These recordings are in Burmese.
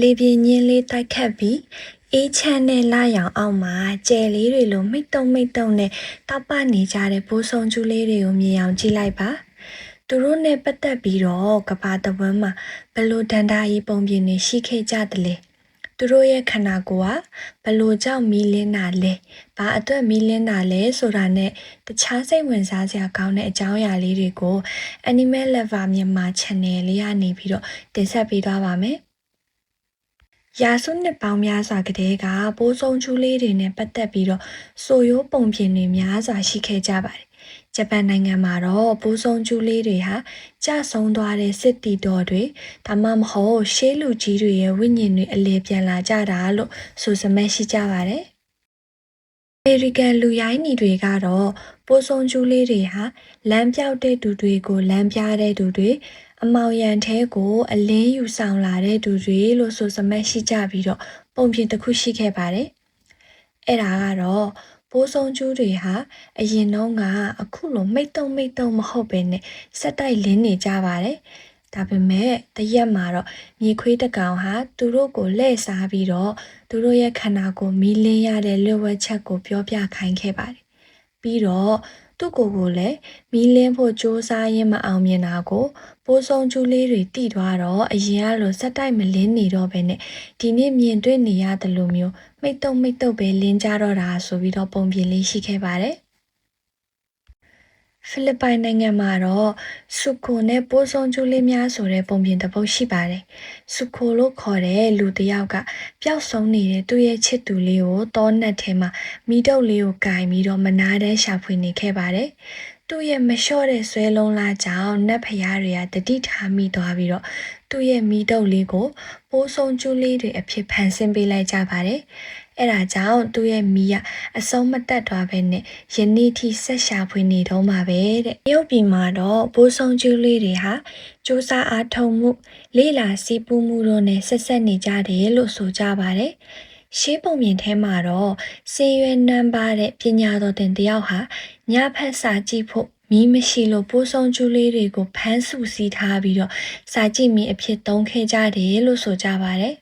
လေပြင်းညင်းလေးတိုက်ခတ်ပြီးအေးချမ်းတဲ့လရောင်အောက်မှာကြယ်လေးတွေလိုမိတ်တုံမိတ်တုံနဲ့တောက်ပနေကြတဲ့ဘိုးဆောင်ကျူးလေးတွေကိုမြင်အောင်ကြည့်လိုက်ပါသူတို့နဲ့ပတ်သက်ပြီးတော့ကဘာတဝမ်းမှာဘလို့ဒန္တာရီပုံပြင်နေရှိခဲ့ကြတယ်လေသူတို့ရဲ့ခန္ဓာကိုယ်ကဘလို့ကြောင့်မီးလင်းတာလဲဘာအတွက်မီးလင်းတာလဲဆိုတာနဲ့တခြားစိတ်ဝင်စားစရာကောင်းတဲ့အကြောင်းအရာလေးတွေကို Animal Lover မြန်မာ Channel လေးကနေပြီးတော့တင်ဆက်ပေးသွားပါမယ် ရာစုနှစ်ပေါင်းများစွာကတည်းကပိုးဆုံးချူးလေးတွေနဲ့ပတ်သက်ပြီးတော့ဆိုရိုးပုံပြင်တွေများစွာရှိခဲ့ကြပါတယ်။ဂျပန်နိုင်ငံမှာတော့ပိုးဆုံးချူးလေးတွေဟာကြဆုံးသွားတဲ့စစ်တီတော်တွေဒါမှမဟုတ်ရှေးလူကြီးတွေရဲ့ဝိညာဉ်တွေအလေပြန်လာကြတာလို့ဆိုစမဲ့ရှိကြပါတယ်။အမေရိကန်လူရိုင်းညီတွေကတော့ပိုးဆုံးချူးလေးတွေဟာလမ်းပြောက်တဲ့သူတွေကိုလမ်းပြတဲ့သူတွေ အမောင်ရန်ထဲကိုအလင်းယူဆောင်လာတဲ့သူတွေလို့ဆိုစမတ်ရှိကြပြီးတော့ပုံပြင်တစ်ခုရှိခဲ့ပါတယ်။အဲ့ဒါကတော့ဘိုးဆုံးကျူးတွေဟာအရင်တော့ကအခုလိုမိတ်တုံမိတ်တုံမဟုတ်ပဲနဲ့စက်တိုက်လင်းနေကြပါတယ်။ဒါပေမဲ့တရက်မှာတော့မြေခွေးတကောင်ဟာသူတို့ကိုလှည့်စားပြီးတော့သူတို့ရဲ့ခန္ဓာကိုမီးလင်းရတဲ့လွတ်ဝက်ချက်ကိုပြောပြခိုင်းခဲ့ပါတယ်။ပြီးတော့ သူ့ကိုယ်ကိုလည်းမီးလင်းဖို့စ조사ရင်းမအောင်မြင်တာကိုပိုးဆုံးကျူးလေးတွေတိသွားတော့အရင်ကလိုစက်တိုက်မလင်းနေတော့ဘဲနဲ့ဒီနေ့မြင်တွေ့နေရတယ်လို့မျိုးမိတ်တုံမိတ်တုံပဲလင်းကြတော့တာဆိုပြီးတော့ပုံပြင်လေးရှိခဲ့ပါတယ် ဖိလစ်ပိုင်နိုင်ငံမှာတော့ဆုခိုနဲ့ပိုးဆုံးကျူးလေးများဆိုတဲ့ပုံပြင်တစ်ပုဒ်ရှိပါတယ်။ဆုခိုလို့ခေါ်တဲ့လူတစ်ယောက်ကပျောက်ဆုံးနေတဲ့သူ့ရဲ့ချစ်သူလေးကိုတောနက်ထဲမှာမိတုပ်လေးကိုကင်ပြီးတော့မနာတမ်းရှာဖွေနေခဲ့ပါတယ်။သူ့ရဲ့မလျှော့တဲ့ဆွဲလုံးလားကြောင့်နတ်ဖျားတွေကတတိထားမိသွားပြီးတော့သူ့ရဲ့မိတုပ်လေးကိုပိုးဆုံးကျူးလေးတွေအဖြစ်ဖန်ဆင်းပေးလိုက်ကြပါတယ်။ အဲ့ဒါကြောင့်သူ့ရဲ့မိကအဆုံးမတက်သွားပဲနဲ့ယနေ့ထိဆက်ရှာဖွေနေတော့မှာပဲတဲ့ရုပ်ပြည်မှာတော့ဘိုးဆောင်ကျူးလေးတွေဟာစူးစမ်းအားထုတ်မှု လေးလာစီးပူးမှုတို့နဲ့ဆက်ဆက်နေကြတယ်လို့ဆိုကြပါတယ်ရှေးပုံမြင်ထဲမှာတော့စင်ရွယ်နံပါတဲ့ပညာတော်တင်တယောက်ဟာညဖက်စာကြည့်ဖို့မီးမရှိလို့ပိုးဆုံးကျူးလေးတွေကိုဖမ်းစုစည်းထားပြီးတော့စာကြည့်မီအဖြစ်သုံးခဲ့ကြတယ်လို့ဆိုကြပါတယ်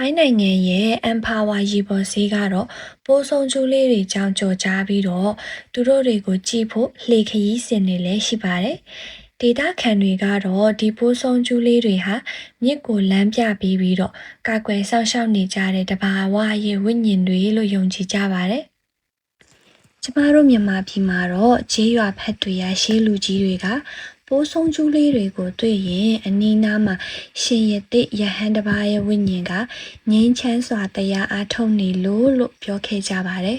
ထိုင်းနိုင်ငံရဲ့ Empower ရေပေါ်ဈေးကတော့ပိုးဆုံကျူးလေးတွေကြောင့်ကြော်ကြားပြီးတော့သူတို့တွေကိုကြည့်ဖို့လှေခရီးစင်တွေလည်းရှိပါတယ်။ဒေတာခံတွေကတော့ဒီပိုးဆုံကျူးလေးတွေဟာမြစ်ကိုလမ်းပြပြီးပြီးတော့ကာကွယ်စောင့်ရှောက်နေကြတဲ့တဘာဝရဲ့ဝိညာဉ်တွေလို့ယုံကြည်ကြပါတယ်။ကျမတို့မြန်မာပြည်မှာတော့ခြေရွာဖက်တွေရရှေးလူကြီးတွေက ပိုးဆုံးကျူးလေးတွေကိုတွေ့ရင်အနီးနားမှာရှင်ရတဲ့ယဟန်တစ်ပါးရဲ့ဝိညာဉ်ကငြိမ်းချမ်းစွာတရားအားထုတ်နေလို့လို့ပြောခဲ့ကြပါတယ်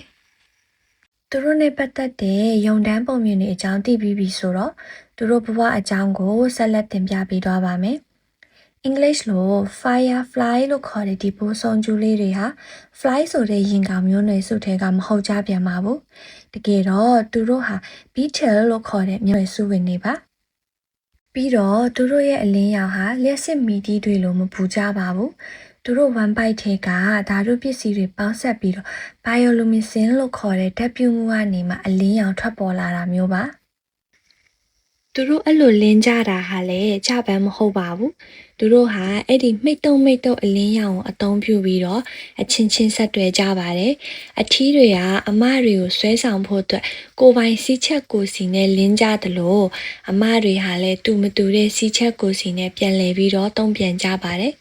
။သူတို့နဲ့ပတ်သက်တဲ့ယုံတန်းပုံမြင်တွေအကြောင်းသိပြီးပြီဆိုတော့သူတို့ဘဝအကြောင်းကိုဆက်လက်တင်ပြပေးသွားပါမယ်။ English လို့ firefly လို့ခေါ်တဲ့ဒီပိုးဆုံးကျူးလေးတွေဟာ fly ဆိုတဲ့ရင်ကောင်မျိုးနွယ်စုထဲကမဟုတ်ကြပြန်ပါဘူး။တကယ်တော့သူတို့ဟာ beetle လို့ခေါ်တဲ့မျိုးနွယ်စုဝင်တွေပါ ပြီးတော့သူတို့ရဲ့အလင်းရောင်ဟာလျှက်စစ်မီတီတွေလိုမပူကြပါဘူးသူတို့ဝမ်ပိုက်ထဲကဓာတုပစ္စည်းတွေပေါင်းဆက်ပြီးတော့ bioluminescent လို့ခေါ်တဲ့ဓာတ်ပြုမှုကနေမှအလင်းရောင်ထွက်ပေါ်လာတာမျိုးပါ သူတို့အဲ့လိုလင်းကြတာဟာလည်းကြပန်းမဟုတ်ပါဘူးသူတို့ဟာအဲ့ဒီမိတ်တုံမိတ်တုံအလင်းရောင်ကိုအသုံးပြုပြီးတော့အချင်းချင်းဆက်တွဲကြပါတယ်အထီးတွေကအမတွေကိုဆွဲဆောင်ဖို့အတွက်ကိုပိုင်စီးချက်ကိုစီနဲ့လင်းကြသလိုအမတွေဟာလည်းတူမတူတဲ့စီးချက်ကိုစီနဲ့ပြန်လည်ပြီးတော့တုံ့ပြန်ကြပါတယ်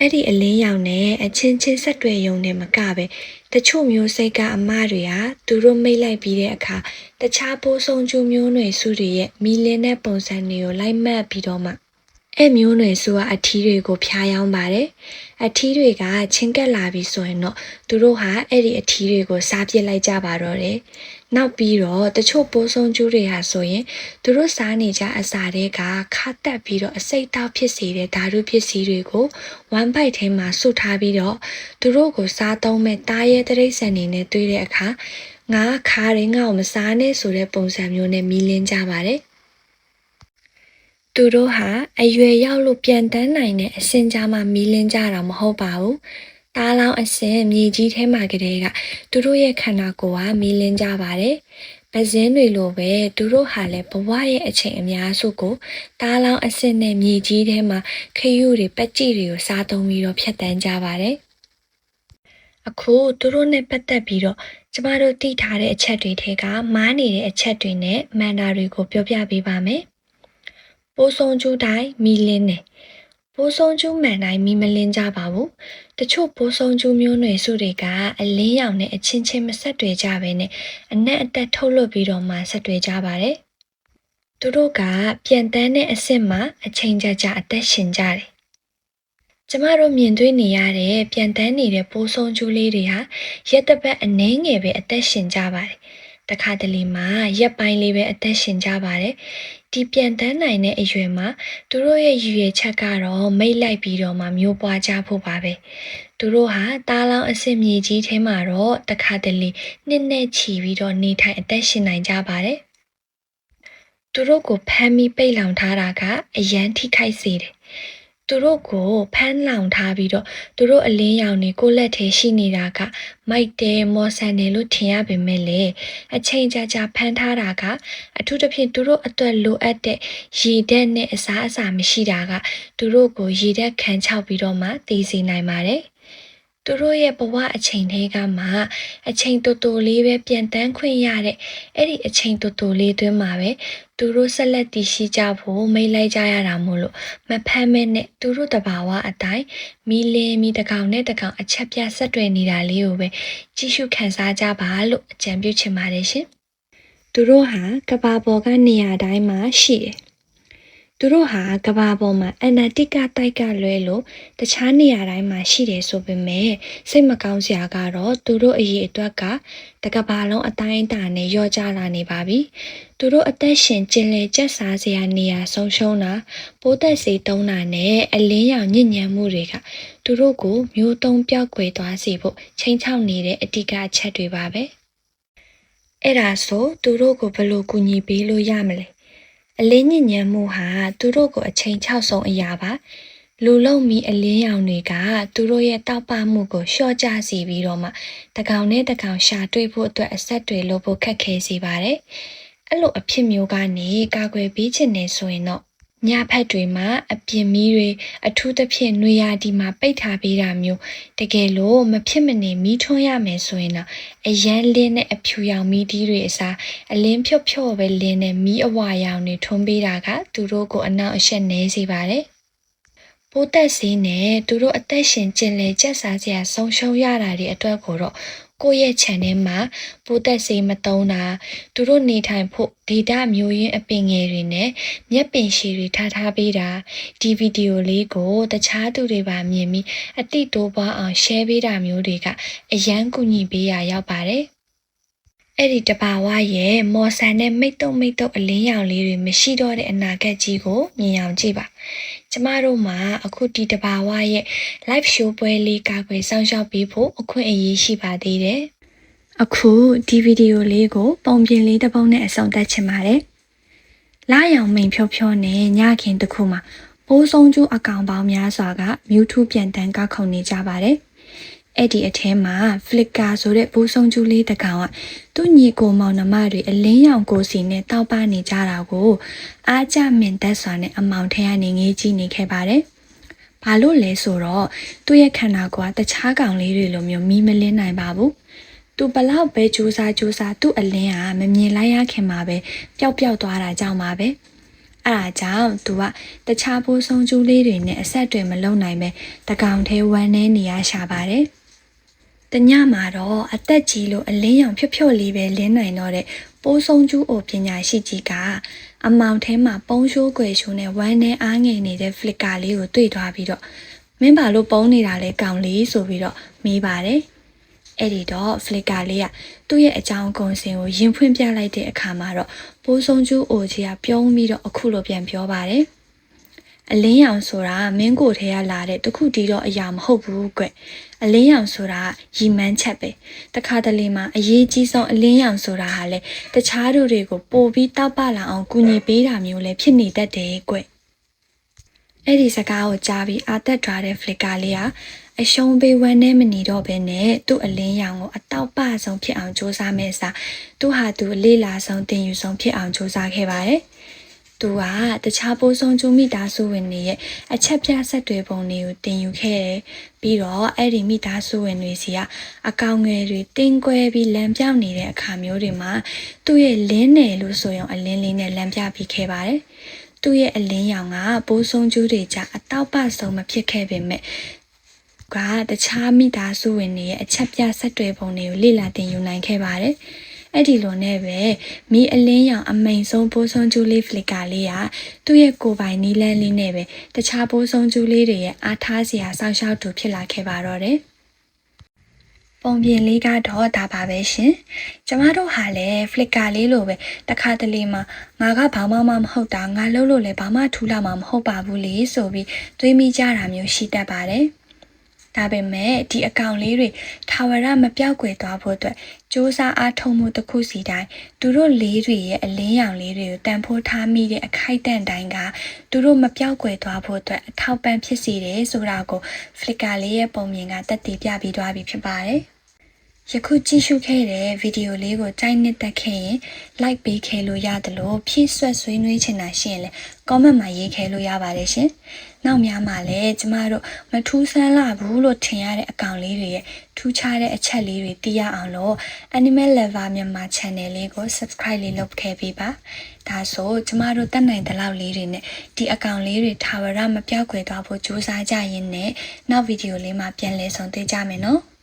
အဲ့ဒီအလင်းရောင်နဲ့အချင်းချင်းဆက်တွဲယုံနေမကပဲတချို့မျိုးစိတ်ကအမတွေဟာသူတို့မိတ်လိုက်ပြီးတဲ့အခါတခြားပိုးဆုံးကျူးမျိုးနွယ်စုတွေရဲ့မီလင်းတဲ့ပုံစံတွေကိုလိုက်မှတ်ပြီးတော့မှ အဲ့မျိုးနွယ်စုကအထီးတွေကိုဖျားယောင်းပါတယ်အထီးတွေကချင်းကက်လာပြီဆိုရင်တော့သူတို့ဟာအဲ့ဒီအထီးတွေကိုစားပစ်လိုက်ကြပါတော့တယ်နောက်ပြီးတော့တချို့ပိုးဆုံးကျူးတွေဟာဆိုရင်သူတို့စားနေကြအစာတွေကခါတက်ပြီးတော့အစိတ်တောက်ဖြစ်စေတဲ့ဓာတုပစ္စည်းတွေကိုဝမ်ပိုက်ထဲမှာစုထားပြီးတော့သူတို့ကိုစားသုံးမဲ့တားရဲတရိတ်ဆန်နေနဲ့တွေ့တဲ့အခါငါခါရင်ငါ့ကိုမစားနဲ့ဆိုတဲ့ပုံစံမျိုးနဲ့မီးလင်းကြပါတယ် သူတို့ဟာအရွယ်ရောက်လို့ပြန်တန်းနိုင်တဲ့အစင်ကြားမှာမီးလင်းကြတာမဟုတ်ပါဘူး။တားလောင်းအစင်မြေကြီးထဲမှာကလေးကသူတို့ရဲ့ခန္ဓာကိုယ်ကမီးလင်းကြပါတယ်။ဘအစင်းတွေလိုပဲသူတို့ဟာလည်းဘဝရဲ့အချိန်အများစုကိုတားလောင်အစ်စ်နဲ့မြေကြီးထဲမှာခရုတွေပက်ကြည့်တွေကိုစားသုံးပြီးတော့ဖြတ်တန်းကြပါတယ်။အခုသူတို့နဲ့ပတ်သက်ပြီးတော့ကျမတို့သိထားတဲ့အချက်တွေထဲကမားနေတဲ့အချက်တွေနဲ့မန်တာတွေကိုပြောပြပေးပါမယ်။ ပိုးစုံကျူးတိုင်းမီလင်းနဲ့ပိုးစုံကျူးမှန်တိုင်းမီမလင်းကြပါဘူးတချို့ပိုးစုံကျူးမျိုးနွယ်စုတွေကအလင်းရောင်နဲ့အချင်းချင်းမဆက်တွေ့ကြဘဲနဲ့အနက်အတက်ထုတ်လွှတ်ပြီးတော့မှဆက်တွေ့ကြပါတယ်သူတို့ကပြန်တန်းတဲ့အစ်စ်မှာအချိန်ကြာကြာအသက်ရှင်ကြတယ်ကျမတို့မြင်တွေ့နေရတဲ့ပြန်တန်းနေတဲ့ပိုးစုံကျူးလေးတွေဟာရက်တပတ်အနှဲငယ်ပဲအသက်ရှင်ကြပါတယ် တခါတလေမှာရက်ပိုင်းလေးပဲအသက်ရှင်ကြပါတယ်ဒီပြန်တန်းနိုင်တဲ့အရွယ်မှာသူတို့ရဲ့ရည်ရွယ်ချက်ကတော့မိတ်လိုက်ပြီးတော့မှမျိုးပွားကြဖို့ပါပဲသူတို့ဟာတားလောင်အစ်စ်မြေကြီးထဲမှာတော့တခါတလေနှစ်နဲ့ချီပြီးတော့နေထိုင်အသက်ရှင်နိုင်ကြပါတယ်သူတို့ကိုဖမ်းပြီးပိတ်လောင်ထားတာကအယမ်းထိခိုက်စေတယ် သူတို့ကိုဖမ်းလောင်ထားပြီးတော့သူတို့အလင်းရောင်တွေကိုလက်ထဲရှိနေတာကမိုက်တယ်မော်ဆန်တယ်လို့ထင်ရပေမဲ့လေအချိန်ကြာကြာဖမ်းထားတာကအထူးသဖြင့်သူတို့အတွက်လိုအပ်တဲ့ရေဓာတ်နဲ့အစားအစာမရှိတာကသူတို့ကိုရေဓာတ်ခံချောက်ပြီးတော့မှတည်စေနိုင်ပါတယ် သူတို့ရဲ့ဘဝအချိန်တွေကမှအချိန်တူတူလေးပဲပြန်တန်းခွင့်ရတဲ့အဲ့ဒီအချိန်တူတူလေးတွင်းမှာပဲသူတို့ဆက်လက်တည်ရှိကြဖို့မိတ်လိုက်ကြရတာမို့လို့မဖမ်းမဲနဲ့သူတို့တဘာဝအတိုင်းမီလင်းမီတကောင်နဲ့တကောင်အချက်ပြဆက်တွယ်နေတာလေးကိုပဲကြည့်ရှုခန်းစားကြပါလို့အကြံပြုချင်ပါတယ်ရှင်သူတို့ဟာကဘာပေါ်ကနေရာတိုင်းမှာရှိတယ် သူတို့ဟာကဘာပေါ်မှာအနာတိကတိုက်ကလွဲလို့တခြားနေရာတိုင်းမှာရှိတယ်ဆိုပေမဲ့စိတ်မကောင်းစရာကတော့သူတို့အရေးအတွက်ကတကဘာလုံးအတိုင်းအတာနဲ့ရော့ကျလာနေပါပြီ။သူတို့အသက်ရှင်ကျင်လည်ကျက်စားစရာနေရာဆုံးရှုံးတာပိုးသက်စေတုံးတာနဲ့အလင်းရောင်ညဉ့်ညံမှုတွေကသူတို့ကိုမျိုးတုံးပြောက်ကွယ်သွားစေဖို့ချိန်ချောက်နေတဲ့အဓိကအချက်တွေပါပဲ။အဲ့ဒါဆိုသူတို့ကိုဘယ်လိုကူညီပေးလို့ရမလဲ အလင်းညဉ့်ညံမှုဟာသူတို့ကိုအချိန်ချောက်ဆုံးအရာပါလူလုံမီအလင်းရောင်တွေကသူတို့ရဲ့တောက်ပမှုကိုလျှော့ကျစေပြီးတော့မှတကောင်နဲ့တကောင်ရှာတွေ့ဖို့အတွက်အဆက်တွေလုပ်ဖို့ခက်ခဲစေပါတယ်အဲ့လိုအဖြစ်မျိုးကနေကာကွယ်ပေးခြင်းနဲ့ဆိုရင်တော့ ညဖက်တွေမှာ အပြင်းမီးတွေအထူးသဖြင့်နှွေရာဒီမှာ ပိတ်ထားပေးတာမျိုး တကယ်လို့ မဖြစ်မနေ မီးထွန်းရမယ်ဆိုရင်တော့အရန်လင်းတဲ့ အဖြူရောင်မီးဒီတွေအစား အလင်းဖြော့ဖြော့ပဲလင်းတဲ့ မီးအဝါရောင်တွေ ထွန်းပေးတာက သူတို့ကို အနောက်အရှက်နဲစေပါတယ် ပိုးသက်စေးနဲ့ သူတို့အသက်ရှင် ကျင်လည်ကျက်စားစရာ ဆုံးရှုံးရတာတွေအတွက်ကိုတော့ ကိုယ့်ရဲ့ channel မှာပိုးသက်စေးမတုံးတာသူတို့နေထိုင်ဖို့ဒေတာမျိုးရင်းအပင်ငယ်တွေနဲ့မျက်ပင်ရှည်တွေထားထားပေးတာဒီဗီဒီယိုလေးကိုတခြားသူတွေပါမြင်ပြီးအတိတိုးပွားအောင် share ပေးတာမျိုးတွေကအရန်ကူညီပေးရရောက်ပါတယ် အဲ့ဒီတဘာဝရဲ့မော်ဆန်နဲ့မိတ်တုံမိတ်တုံအလင်းရောင်လေးတွေမရှိတော့တဲ့အနာဂတ်ကြီးကိုမြင်အောင်ကြည့်ပါကျမတို့မှာအခုဒီတဘာဝရဲ့ live show ပွဲလေးကာကွယ်စောင့်ရှောက်ပေးဖို့အခွင့်အရေးရှိပါသေးတယ်။အခုဒီဗီဒီယိုလေးကို ပုံပြင်လေးတစ်ပုဒ်နဲ့အဆုံးသတ်ချင်ပါတယ်။လာရောင်မိန်ဖြောဖြောနဲ့ညခင်တစ်ခုမှာပိုးဆုံးကျူးအကောင်ပေါင်းများစွာကမြူထူးပြန်တန်းကောက်ခုံနေကြပါတယ်။ အဲ့ဒီအထဲမှာ Flickr ဆိုတဲ့ပိုးဆုံးကျူးလေးတစ်ကောင်ကသူ့ညီကိုမောင်နှမတွေအလင်းရောင်ကိုစီနဲ့တောက်ပနေကြတာကိုအားကြမင်သက်စွာနဲ့အမောင်ထဲကနေငေးကြည့်နေခဲ့ပါတယ်။ဘာလို့လဲဆိုတော့သူ့ရဲ့ခန္ဓာကိုယ်ကတခြားကောင်လေးတွေလိုမျိုးမီးမလင်းနိုင်ပါဘူး။သူဘလောက်ပဲကြိုးစားကြိုးစားသူ့အလင်းကမမြင်လိုက်ရခင်မှာပဲပျောက်ပျောက်သွားတာကြောင့်ပါပဲ။အဲ့ဒါကြောင့်သူကတခြားပိုးဆုံးကျူးလေးတွေနဲ့အဆက်တွေမလုံနိုင်ပဲတကောင်သေးဝမ်းနေနေရရှာပါတယ်။။ တညမှာတော့အသက်ကြီးလို့အလင်းရောင်ဖြော့ဖြော့လေးပဲလင်းနိုင်တော့တဲ့ပိုးဆုံးကျူးအိုပညာရှိကြီးကအမောင်ထဲမှာပုံရှိုးွယ်ရှိုးနဲ့ဝမ်းနဲ့အားငယ်နေတဲ့ flicker လေးကိုတွေ့သွားပြီးတော့မင်းဘာလို့ပုံနေတာလဲကောင်လေးဆိုပြီးတော့မေးပါတယ်။အဲ့ဒီတော့ flicker လေးကသူ့ရဲ့အကြောင်းကုံစင်ကိုရင်ဖွင့်ပြလိုက်တဲ့အခါမှာတော့ပိုးဆုံးကျူးအိုကြီးကပြုံးပြီးတော့အခုလိုပြန်ပြောပါတယ်။ အလင်းရောင်ဆိုတာမင်းကိုထဲကလာတဲ့တခုတည်းတော့အရာမဟုတ်ဘူးကွအလင်းရောင်ဆိုတာရီမန်းချက်ပဲတခါတလေမှာအရေးကြီးဆုံးအလင်းရောင်ဆိုတာဟာလေတခြားတို့တွေကိုပို့ပြီးတောက်ပလာအောင်ကူညီပေးတာမျိုးလည်းဖြစ်နေတတ်တယ်ကွအဲ့ဒီစကားကိုကြားပြီးအာသက်ထားတဲ့ flicker လေးဟာအရှုံးပေးဝမ်းနဲ့မနေတော့ဘဲနဲ့သူ့အလင်းရောင်ကိုအတော့ပဆုံးဖြစ်အောင်စူးစမ်းမဲ့စာသူဟာသူအလေးလာဆုံးတင်ယူဆုံးဖြစ်အောင်စူးစမ်းခဲ့ပါတယ်။ သူကတခြားပိုးဆုံးကျူမိသားစုဝင်တွေရဲ့အချက်ပြဆက်တွေပုံတွေကိုတင်ယူခဲ့တယ်။ပြီးတော့အဲ့ဒီမိသားစုဝင်တွေစီကအကောင်ငယ်တွေတင်းကွဲပြီးလမ်းပြောင်းနေတဲ့အခါမျိုးတွေမှာသူ့ရဲ့လင်းနယ်လို့ဆိုရင်အလင်းလေးနဲ့လမ်းပြပြီးခဲ့ပါတယ်။သူ့ရဲ့အလင်းရောင်ကပိုးဆုံးကျူးတွေကြအတော့ပဆုံးမဖြစ်ခဲ့ပေမဲ့ကတခြားမိသားစုဝင်တွေရဲ့အချက်ပြဆက်တွေပုံတွေကိုလေ့လာတင်ယူနိုင်ခဲ့ပါတယ်။ အဲ့ဒီလိုနဲ့ပဲမိအလင်းရောင်အမိန်ဆုံးပိုးဆုံးကျူးလေးဖလီကာလေးကသူ့ရဲ့ကိုယ်ပိုင်နီးလန်းလေးနဲ့ပဲတခြားပိုးဆုံးကျူးလေးတွေရဲ့အားထားစရာစောင့်ရှောက်သူဖြစ်လာခဲ့ပါတော့တယ်။ပုံပြင်လေးကတော့ဒါပါပဲရှင်။ကျမတို့ဟာလည်း flicker လေးလိုပဲတခါတလေမှာငါကဘာမှမမဟုတ်တာငါလှုပ်လို့လည်းဘာမှထူလာမှာမဟုတ်ပါဘူးလေဆိုပြီးတွေးမိကြတာမျိုးရှိတတ်ပါတယ်။ ဒါပေမဲ့ဒီအကောင့်လေးတွေထာဝရမပြောက်ကွယ်သွားဖို့အတွက်စ조사အားထုတ်မှုတစ်ခုစီတိုင်းသူတို့လေးတွေရဲ့အလင်းရောင်လေးတွေကိုတန်ဖိုးထားမိတဲ့အခိုက်အတန့်တိုင်းကသူတို့မပြောက်ကွယ်သွားဖို့အတွက်အထောက်ပံ့ဖြစ်စေတယ်ဆိုတာကို Flickr လေးရဲ့ပုံမြင်ကတက်တည်ပြပြီးသွားပြီဖြစ်ပါတယ်။ ယခုကြည့်ရှုခဲ့တဲ့ဗီဒီယိုလေးကိုကြိုက်နှစ်သက်ခဲ့ရင် like ပေးခဲ့လို့ရတယ်လို့ဖြည့်ဆွတ်ဆွေးနွေးချင်တာရှိရင်လည်း comment မှာရေးခဲ့လို့ရပါတယ်ရှင်။နောက်များမှာလည်းကျမတို့မထူးဆန်းလာဘူးလို့ထင်ရတဲ့အကောင်လေးတွေရဲ့ထူးခြားတဲ့အချက်လေးတွေသိရအောင်လို့ Animal Lover မြန်မာ channel လေးကို subscribe လေးလုပ်ခဲ့ပေးပါ။ဒါဆိုကျမတို့တက်နိုင်တဲ့လောက်လေးတွေနဲ့ဒီအကောင်လေးတွေထာဝရမပြောက်ကွယ်သွားဖို့ကြိုးစားကြရင်းနဲ့နောက်ဗီဒီယိုလေးမှာပြန်လည်ဆုံတွေ့ကြမယ်နော်။